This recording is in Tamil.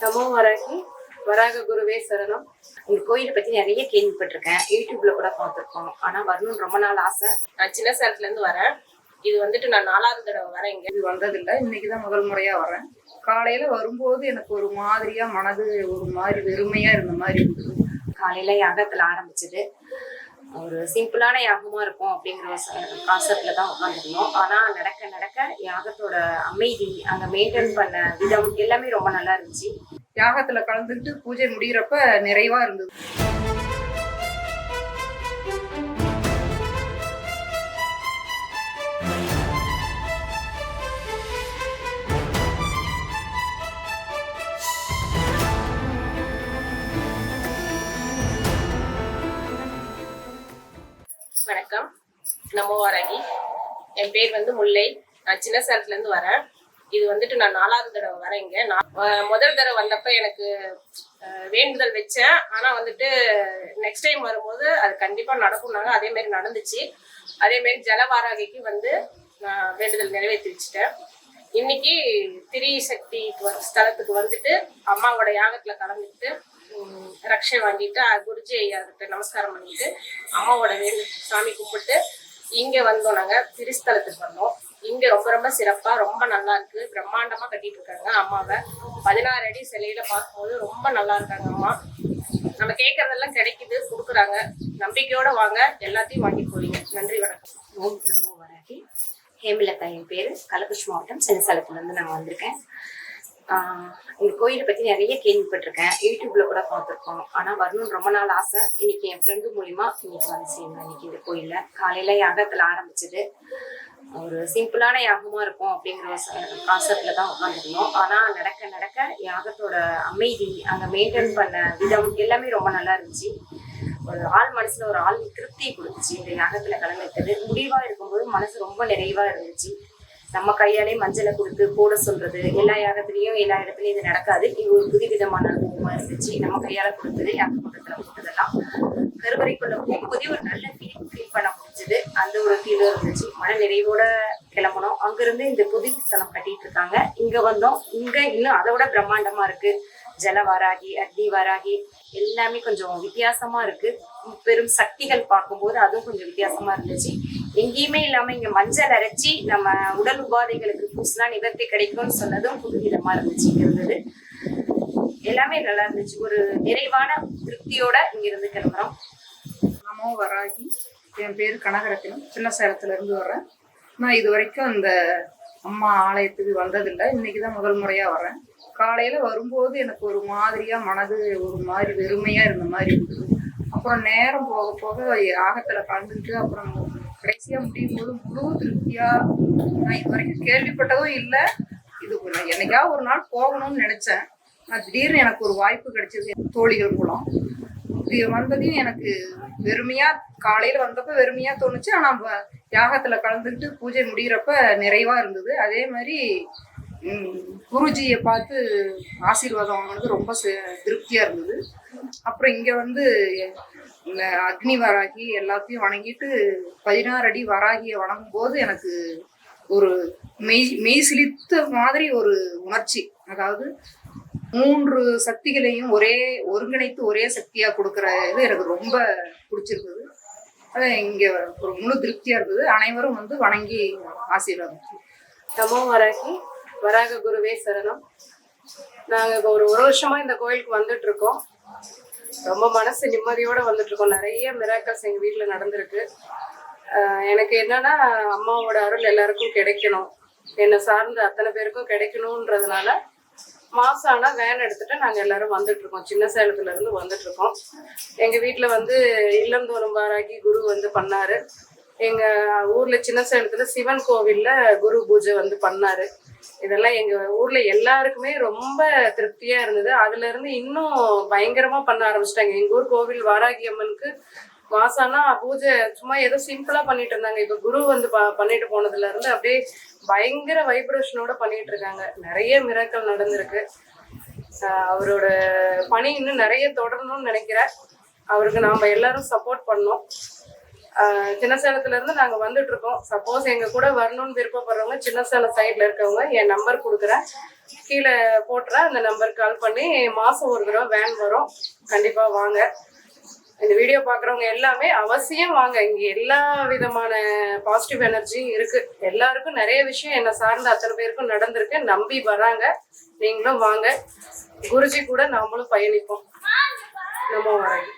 நமோ வராகி வராக குருவே சரணம். இந்த கோயிலை பத்தி நிறைய கேள்விப்பட்டிருக்கேன். யூடியூப்ல கூட பார்த்துருக்கோம். ஆனா வரணும்னு ரொம்ப நாள் ஆசை. நான் சின்ன சேலத்துல இருந்து வரேன். இது வந்துட்டு நான் நாலாவது தடவை வரேன் இங்க. இது வந்ததில்லை. இன்னைக்கு தான் முதல் முறையா வரேன். காலையில வரும்போது எனக்கு ஒரு மாதிரியா மனது ஒரு மாதிரி வெறுமையா இருந்த மாதிரி இருந்தது. காலையில யாகத்துல ஆரம்பிச்சது. ஒரு சிம்பிளான யாகமா இருக்கும் அப்படிங்கிற கான்செப்ட்ல தான் உட்காந்துருந்தோம் ஆனா நடக்க நடக்க யாகத்தோட அமைதி அங்க மெயின்டைன் பண்ண விதம் எல்லாமே ரொம்ப நல்லா இருந்துச்சு. யாகத்துல கலந்துக்கிட்டு பூஜை முடிகிறப்ப நிறைவா இருந்தது. வணக்கம். நம்ம வராகி என் பேர் வந்து முல்லை. நான் சின்ன சேலத்துல இருந்து வரேன். இது வந்துட்டு நான் நாலாவது தடவை வரேன் நான் முதல் தடவை வந்தப்ப எனக்கு வேண்டுதல் வச்சேன். ஆனா வந்துட்டு நெக்ஸ்ட் டைம் வரும்போது அது கண்டிப்பா நடக்கும்னாங்க அதே மாதிரி நடந்துச்சு. அதே மாதிரி ஜலவாராகிக்கு வந்து நான் வேண்டுதல் நிறைவேற்றி வச்சுட்டேன். இன்னைக்கு திரி சக்தி ஸ்தலத்துக்கு வந்துட்டு அம்மாவோட யாகத்துல கலந்துட்டு ரக்ஷை வாங்கிட்டு குருஜி ஐயாக்கிட்ட நமஸ்காரம் பண்ணிட்டு அம்மாவோட வேண்டு சாமி கும்பிட்டு இங்க வந்தோம் நாங்க திருஸ்தலத்துக்கு வந்தோம். இங்க ரொம்ப ரொம்ப சிறப்பா ரொம்ப நல்லா இருக்கு. பிரம்மாண்டமா கட்டிட்டு இருக்காங்க அம்மாவை. பதினாறு அடி சிலையில பார்க்கும்போது ரொம்ப நல்லா இருக்காங்க அம்மா. நம்ம கேட்கறதெல்லாம் கிடைக்குது கொடுக்குறாங்க. நம்பிக்கையோட வாங்க எல்லாத்தையும் வாங்கி போவீங்க நன்றி வணக்கம். ஓம் நமோ வராகி. ஹேமிலதா என் பேரு. கள்ளக்குறிச்சி மாவட்டம் சின்னசலத்துல இருந்து நான் வந்திருக்கேன். இந்த கோயிலை பத்தி நிறைய கேள்விப்பட்டிருக்கேன். யூடியூப்ல கூட பார்த்துருக்கோம். ஆனா வரணும்னு ரொம்ப நாள் ஆசை. இன்னைக்கு என் ஃப்ரெண்டு மூலியமா இன்னைக்கு வந்து சேர்ந்தேன். இன்னைக்கு இந்த கோயிலில். காலையில யாகத்துல ஆரம்பிச்சது. ஒரு சிம்பிளான யாகமா இருக்கும் அப்படிங்கிற கான்செப்ட்ல தான் உட்காந்துருந்தோம் ஆனா நடக்க நடக்க யாகத்தோட அமைதி அங்க மெயின்டைன் பண்ண விதம் எல்லாமே ரொம்ப நல்லா இருந்துச்சு. ஒரு ஆள் மனசுல ஒரு ஆள் திருப்தியை கொடுத்துச்சு. இந்த யாகத்துல கலந்துட்டது முடிவா இருக்கும்போது மனசு ரொம்ப நிறைவா இருந்துச்சு. நம்ம கையாலே மஞ்சளை கொடுத்து போட சொல்றது. எல்லா யாகத்திலையும் எல்லா இடத்துலயும் இது நடக்காது. இது ஒரு புதுவிதமான அனுபவமா இருந்துச்சு. நம்ம கையால கொடுத்தது யாக கூட்டத்துல போட்டதெல்லாம் கருவறைக்குள்ள போகும்போதே ஒரு நல்ல ஃபீல் ஃபீல் பண்ண முடிஞ்சது. அந்த ஒரு ஃபீலும் இருந்துச்சு. மன நிறைவோட கிளம்பணும் அங்கிருந்து இந்த புது ஸ்தலம் கட்டிட்டு இருக்காங்க. இங்க வந்தோம். இங்க இன்னும் அதை விட பிரம்மாண்டமா இருக்கு. ஜல வாராகி அக்னி வாராகி எல்லாமே கொஞ்சம் வித்தியாசமா இருக்கு. பெரும் சக்திகள் பார்க்கும்போது அதுவும் கொஞ்சம் வித்தியாசமா இருந்துச்சு. எங்கேயுமே இல்லாம இங்க மஞ்சள் அரைச்சி நம்ம உடல் உபாதைகளுக்கு பூசினா நிவர்த்தி கிடைக்கும்னு சொன்னதும் புதுவிதமா இருந்துச்சு இங்க இருந்தது எல்லாமே நல்லா இருந்துச்சு. ஒரு நிறைவான திருப்தியோட இங்க இருந்து கிளம்புறோம். நமோ வராகி. என் பேர் கனகரத்தினம். சின்ன சேலத்துல இருந்து வர்றேன். நான் இது வரைக்கும் இந்த அம்மா ஆலயத்துக்கு வந்ததில்லை. இன்னைக்கு தான் முதல் முறையா வரேன் காலையில வரும்போது எனக்கு ஒரு மாதிரியா மனது ஒரு மாதிரி வெறுமையா இருந்த மாதிரி இருந்தது. அப்புறம் நேரம் போக போக ஆகத்துல கலந்துக்கிட்டு அப்புறம் கடைசியா முடியும் போது முழு திருப்தியா நான் இது வரைக்கும் கேள்விப்பட்டதும் இல்லை. இது என்னைக்கா என்னைக்காவது ஒரு நாள் போகணும்னு நினைச்சேன். நான் திடீர்னு எனக்கு ஒரு வாய்ப்பு கிடைச்சது தோழிகள் மூலம். இது வந்ததையும் எனக்கு வெறுமையா காலையில வந்தப்ப வெறுமையா தோணுச்சு. ஆனா வ- யாகத்துல கலந்துக்கிட்டு பூஜை முடிகிறப்ப நிறைவா இருந்தது. அதே மாதிரி குருஜியை பார்த்து ஆசீர்வாதம் வாங்கினது ரொம்ப திருப்தியா இருந்தது. அப்புறம் இங்க வந்து அக்னி வராகி எல்லாத்தையும் வணங்கிட்டு பதினாறு அடி வராகியை வணங்கும் போது எனக்கு ஒரு மெய் மெய் சிலித்த மாதிரி ஒரு உணர்ச்சி. அதாவது மூன்று சக்திகளையும் ஒரே ஒருங்கிணைத்து ஒரே சக்தியா கொடுக்குற இது எனக்கு ரொம்ப பிடிச்சிருந்தது. அது இங்க ஒரு முழு திருப்தியா இருந்தது அனைவரும் வந்து வணங்கி ஆசீர்வாதம். நமோ வராகி வராக குருவே சரணம். நாங்க இப்போ ஒரு ஒரு வருஷமா இந்த கோயிலுக்கு வந்துட்டு இருக்கோம். ரொம்ப மனசு நிம்மதியோட வந்துட்டு இருக்கோம் நிறைய மிராக்கல்ஸ் எங்க வீட்டுல நடந்திருக்கு. எனக்கு என்னன்னா அம்மாவோட அருள் எல்லாருக்கும் கிடைக்கணும். என்னை சார்ந்த அத்தனை பேருக்கும் கிடைக்கணுன்றதுனால மாசம் ஆனா வேன் எடுத்துட்டு நாங்க எல்லாரும் வந்துட்டு இருக்கோம் சின்ன சேலத்துல இருந்து வந்துட்டு இருக்கோம் எங்க வீட்டுல வந்து இல்லந்தோறும் பாராகி குரு வந்து பண்ணாரு. எங்க ஊர்ல சின்ன சேலத்துல சிவன் கோவில்ல குரு பூஜை வந்து பண்ணாரு. இதெல்லாம் எங்க ஊர்ல எல்லாருக்குமே ரொம்ப திருப்தியா இருந்தது. அதுல இருந்து இன்னும் பயங்கரமா பண்ண ஆரம்பிச்சிட்டாங்க. எங்க ஊர் கோவில் வாராகி அம்மனுக்கு மாசானா பூஜை சும்மா ஏதோ சிம்பிளா பண்ணிட்டு இருந்தாங்க. இப்ப குரு வந்து ப- பண்ணிட்டு போனதுல இருந்து அப்படியே பயங்கர வைப்ரேஷனோட பண்ணிட்டு இருக்காங்க. நிறைய மிராக்கள் நடந்திருக்கு. அவரோட பணி இன்னும் நிறைய தொடரணும்னு நினைக்கிறேன். அவருக்கு நாம எல்லாரும் சப்போர்ட் பண்ணோம். சின்ன சேலத்துல இருந்து நாங்க வந்துட்டு இருக்கோம் சப்போஸ் எங்க கூட வரணும்னு விருப்பப்படுறவங்க சின்ன சேலம் சைட்ல இருக்கவங்க என் நம்பர் கொடுக்குறேன். கீழே போட்டுறேன். அந்த நம்பர் கால் பண்ணி மாசம் ஒரு தடவை வேன் வரும். கண்டிப்பா வாங்க. இந்த வீடியோ பார்க்குறவங்க எல்லாமே அவசியம் வாங்க. இங்கே எல்லா விதமான பாசிட்டிவ் எனர்ஜியும் இருக்கு. எல்லாருக்கும் நிறைய விஷயம் என்னை சார்ந்த அத்தனை பேருக்கும் நடந்திருக்கு. நம்பி வராங்க. நீங்களும் வாங்க. குருஜி கூட நாமளும் பயணிப்போம். நம்ம வராங்க